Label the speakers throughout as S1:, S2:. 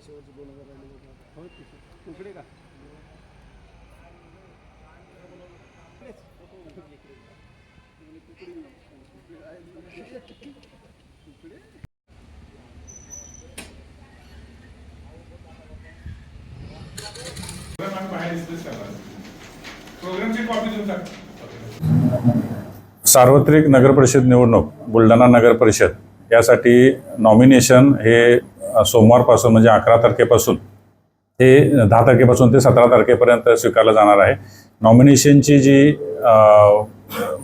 S1: आता शेवटचे दोन हजार राहिले होते.
S2: हो तुकडे का?
S3: सार्वत्रिक नगरपरिषद निवडणूक बुलढाणा नगर परिषद. यासाठी नॉमिनेशन हे सोमवारपासून म्हणजे अकरा तारखेपासून ते दहा तारखेपासून ते सतरा तारखेपर्यंत स्वीकारलं जाणार आहे. नॉमिनेशनची जी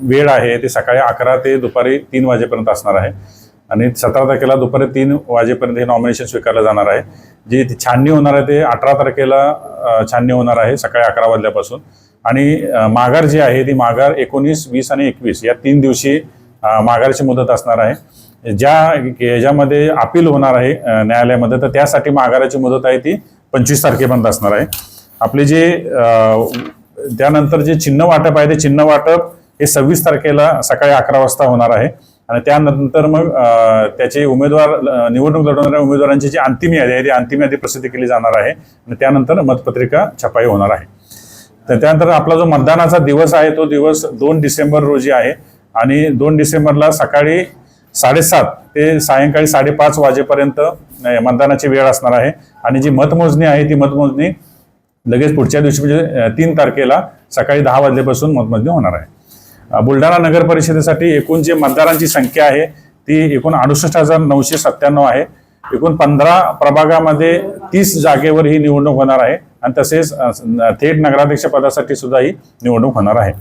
S3: वेळ आहे ती सकाळी अकरा ते दुपारी तीन वाजेपर्यंत असणार आहे. आणि सतरा तारखेला दुपारी तीन वाजेपर्यंत हे नॉमिनेशन स्वीकारलं जाणार आहे. जी ती छाननी होणार आहे ते अठरा तारखेला छाननी होणार आहे सकाळी अकरा वाजल्यापासून. आणि माघार जी आहे ती माघार एकोणीस वीस आणि एकवीस या तीन दिवशी माघारची मुदत असणार आहे. ज्या याच्यामध्ये अपील होणार आहे न्यायालयामध्ये तर त्यासाठी माघाराची मुदत आहे ती पंचवीस तारखेपर्यंत असणार आहे. आपले जे त्यानंतर जे चिन्ह वाटप आहे ते चिन्ह वाटप हे सव्वीस तारखेला सकाळी अकरा वाजता होणार आहे. आणि त्यानंतर मग त्याचे उमेदवार निवडणूक लढवणाऱ्या उमेदवारांची जी अंतिम यादी आहे ती अंतिम यादी प्रसिद्ध केली जाणार आहे. आणि त्यानंतर मतपत्रिका छपाई होणार आहे. तर त्यानंतर आपला जो मतदानाचा दिवस आहे तो दिवस दोन डिसेंबर रोजी आहे. आणि दोन डिसेंबरला सकाळी साडेसात ते सायंकाळी साडेपाच वाजेपर्यंत मतदानाची वेळ असणार आहे. आणि जी मतमोजणी आहे ती मतमोजणी लगेच पुढच्या दिवशी म्हणजे तीन तारखेला सकाळी दहा वाजल्यापासून मतमोजणी होणार आहे. बुलढाणा नगर परिषदेसाठी एकूण जे मतदारांची संख्या आहे ती एकूण अडुसष्ट हजार नऊशे सत्त्याण्णव आहे. एकूण पंधरा प्रभागामध्ये तीस जागेवर ही निवडणूक होणार आहे. आणि तसेच थेट नगराध्यक्ष पदासाठी सुद्धा ही निवडणूक होणार आहे.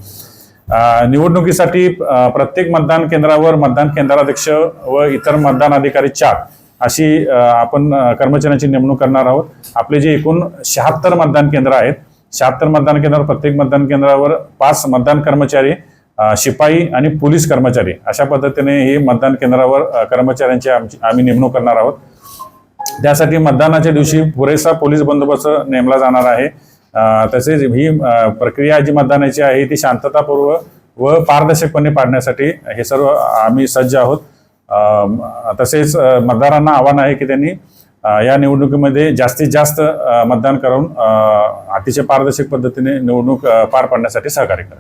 S3: निवडणुकीसाठी प्रत्येक मतदान केंद्रावर मतदान केंद्राध्यक्ष व इतर मतदान अधिकारी चार अशी आपण कर्मचाऱ्यांची नेमणूक करणार आहोत. आपले जे एकूण शहात्तर मतदान केंद्र आहेत शहात्तर मतदान केंद्रावर प्रत्येक मतदान केंद्रावर पाच मतदान कर्मचारी शिपाई आणि पोलीस कर्मचारी. अशा पद्धतीने हे मतदान केंद्रावर कर्मचाऱ्यांची आमची आम्ही नेमणूक करणार आहोत. त्यासाठी मतदानाच्या दिवशी पुरेसा पोलीस बंदोबस्त नेमला जाणार आहे. तसेच ही प्रक्रिया जी मतदानाची आहे ती शांततापूर्व व पारदर्शकपणे पाडण्यासाठी हे सर्व आम्ही सज्ज आहोत. तसेच मतदारांना आव्हान आहे की त्यांनी या निवडणुकीमध्ये जास्तीत जास्त मतदान करून अतिशय पारदर्शक पद्धतीने निवडणूक पार पाडण्यासाठी सहकार्य करा